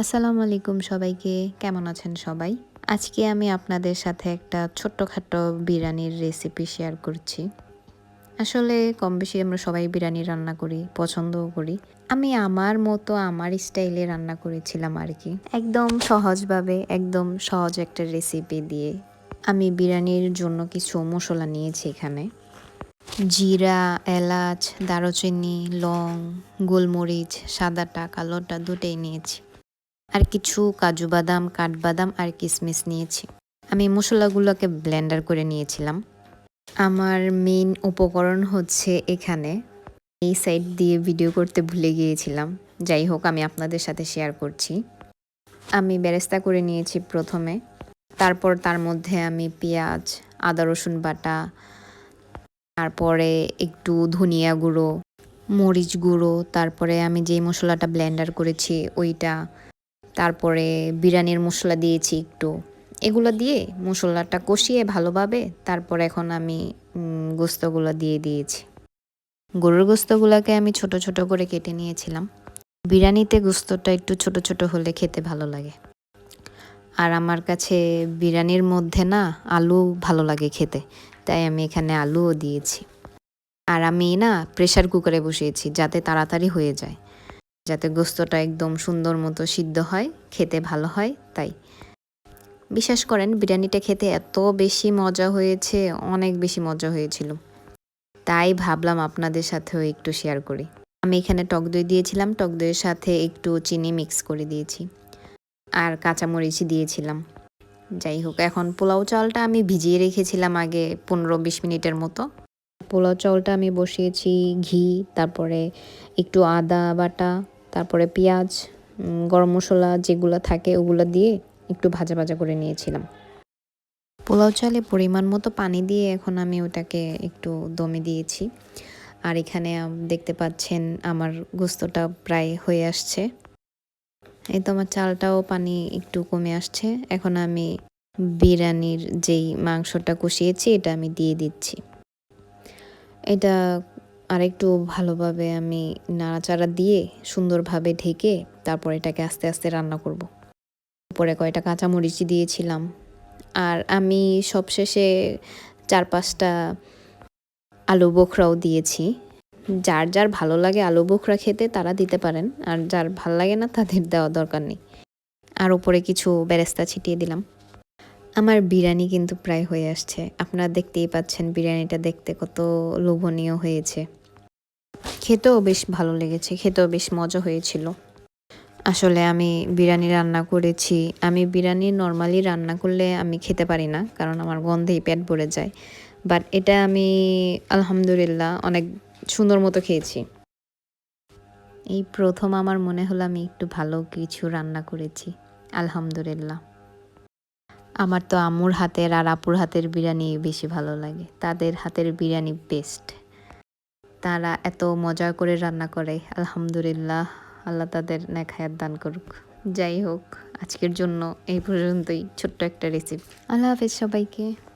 আসসালামু আলাইকুম সবাইকে। কেমন আছেন সবাই? আজকে আমি আপনাদের সাথে একটা ছোট্টখাটো বিরিয়ানির রেসিপি শেয়ার করছি। আসলে কম বেশি আমরা সবাই বিরিয়ানি রান্না করি, পছন্দও করি। আমি আমার মতো আমার স্টাইলে রান্না করেছিলাম আর কি একদম সহজভাবে, একদম সহজ একটা রেসিপি দিয়ে আমি বিরিয়ানির জন্য কিছু মশলা নিয়েছি এখানে। জিরা, এলাচ, দারুচিনি, লং, গোলমরিচ, সাদাটা, কালোটা দুটোই নিয়েছি। আর কিছু কাজু বাদাম, কাঠবাদাম আর কিশমিশ নিয়েছি। আমি মশলাগুলোকে ব্লেন্ডার করে নিয়েছিলাম। আমার মেইন উপকরণ হচ্ছে এখানে। এই সাইড দিয়ে ভিডিও করতে ভুলে গিয়েছিলাম। যাই হোক, আমি আপনাদের সাথে শেয়ার করছি। আমি বেরেস্তা করে নিয়েছি প্রথমে। তারপর তার মধ্যে আমি পেঁয়াজ, আদা, রসুন বাটা, তারপরে একটু ধনিয়া গুঁড়ো, মরিচ গুঁড়ো, তারপরে আমি যেই মশলাটা ব্লেন্ডার করেছি, ওইটা তারপরে বিরিয়ানির মশলা দিয়েছি একটু। এগুলো দিয়ে মশলাটা কষিয়ে ভালোভাবে তারপর এখন আমি গোস্তগুলো দিয়ে দিয়েছি। গরুর গোস্তগুলোকে আমি ছোট ছোট করে কেটে নিয়েছিলাম। বিরিয়ানিতে গোস্তটা একটু ছোট ছোট হলে খেতে ভালো লাগে। আর আমার কাছে বিরিয়ানির মধ্যে না আলু ভালো লাগে খেতে, তাই আমি এখানে আলুও দিয়েছি। আর আমি না প্রেশার কুকারে বসিয়েছি যাতে তাড়াতাড়ি হয়ে যায়। যাতে গোস্তটা একদম সুন্দর মতো সিদ্ধ হয়, খেতে ভালো হয়, তাই। বিশ্বাস করেন, বিরিয়ানিটা খেতে এত বেশি মজা হয়েছে, অনেক বেশি মজা হয়েছিল। তাই ভাবলাম আপনাদের সাথেও একটু শেয়ার করি। আমি এখানে টক দই দিয়েছিলাম, টক দইয়ের সাথে একটু চিনি মিক্স করে দিয়েছি। আর কাঁচামরিচি দিয়েছিলাম। যাই হোক, এখন পোলাও চালটা আমি ভিজিয়ে রেখেছিলাম আগে পনেরো বিশ মিনিটের মতো। পোলাও চাউলটা আমি বসিয়েছি, ঘি, তারপরে একটু আদা বাটা তারপরে পেঁয়াজ গরম মশলা যেগুলো থাকে ওগুলো দিয়ে একটু ভাজা ভাজা করে নিয়েছিলাম। পোলাও চালে পরিমাণ মতো পানি দিয়ে এখন আমি ওটাকে একটু দমে দিয়েছি। আর এখানে দেখতে পাচ্ছেন আমার গোস্তটা প্রায় হয়ে আসছে। এই তো আমার চালটাও পানি একটু কমে আসছে। এখন আমি বিরিয়ানির যেই মাংসটা কষিয়েছি, এটা আমি দিয়ে দিচ্ছি। এটা আরেকটু ভালোভাবে আমি নাড়াচাড়া দিয়ে সুন্দরভাবে ঢেকে তারপর এটাকে আস্তে আস্তে রান্না করব। উপরে কয়টা কাঁচামরিচি দিয়েছিলাম। আর আমি সবশেষে চার পাঁচটা আলু বোখরাও দিয়েছি। যার যার ভালো লাগে আলু বোখরা খেতে তারা দিতে পারেন, আর যার ভালো লাগে না তাদের দেওয়া দরকার নেই। আর উপরে কিছু বেরেস্তা ছিটিয়ে দিলাম। আমার বিরিয়ানি কিন্তু প্রায় হয়ে আসছে। আপনারা দেখতেই পাচ্ছেন বিরিয়ানিটা দেখতে কত লোভনীয় হয়েছে। খেতেও বেশ ভালো লেগেছে, খেতেও বেশ মজা হয়েছিল। আসলে আমি বিরিয়ানি রান্না করেছি। আমি বিরিয়ানি নর্মালি রান্না করলে আমি খেতে পারি না, কারণ আমার গন্ধেই পেট ভরে যায়। বাট এটা আমি আলহামদুলিল্লাহ অনেক সুন্দর মতো খেয়েছি। এই প্রথম আমার মনে হলো আমি একটু ভালো কিছু রান্না করেছি। আলহামদুলিল্লাহ। আমার তো আম্মুর হাতের আর আপুর হাতের বিরিয়ানি বেশি ভালো লাগে। তাদের হাতের বিরিয়ানি বেস্ট তারা এত মজা করে রান্না করে, আলহামদুলিল্লাহ। আল্লাহ তাদের নেখায়াত দান করুক। যাই হোক, আজকের জন্য এই পর্যন্তই। ছোট্ট একটা রেসিপি আল্লাহ হাফেজ সবাইকে।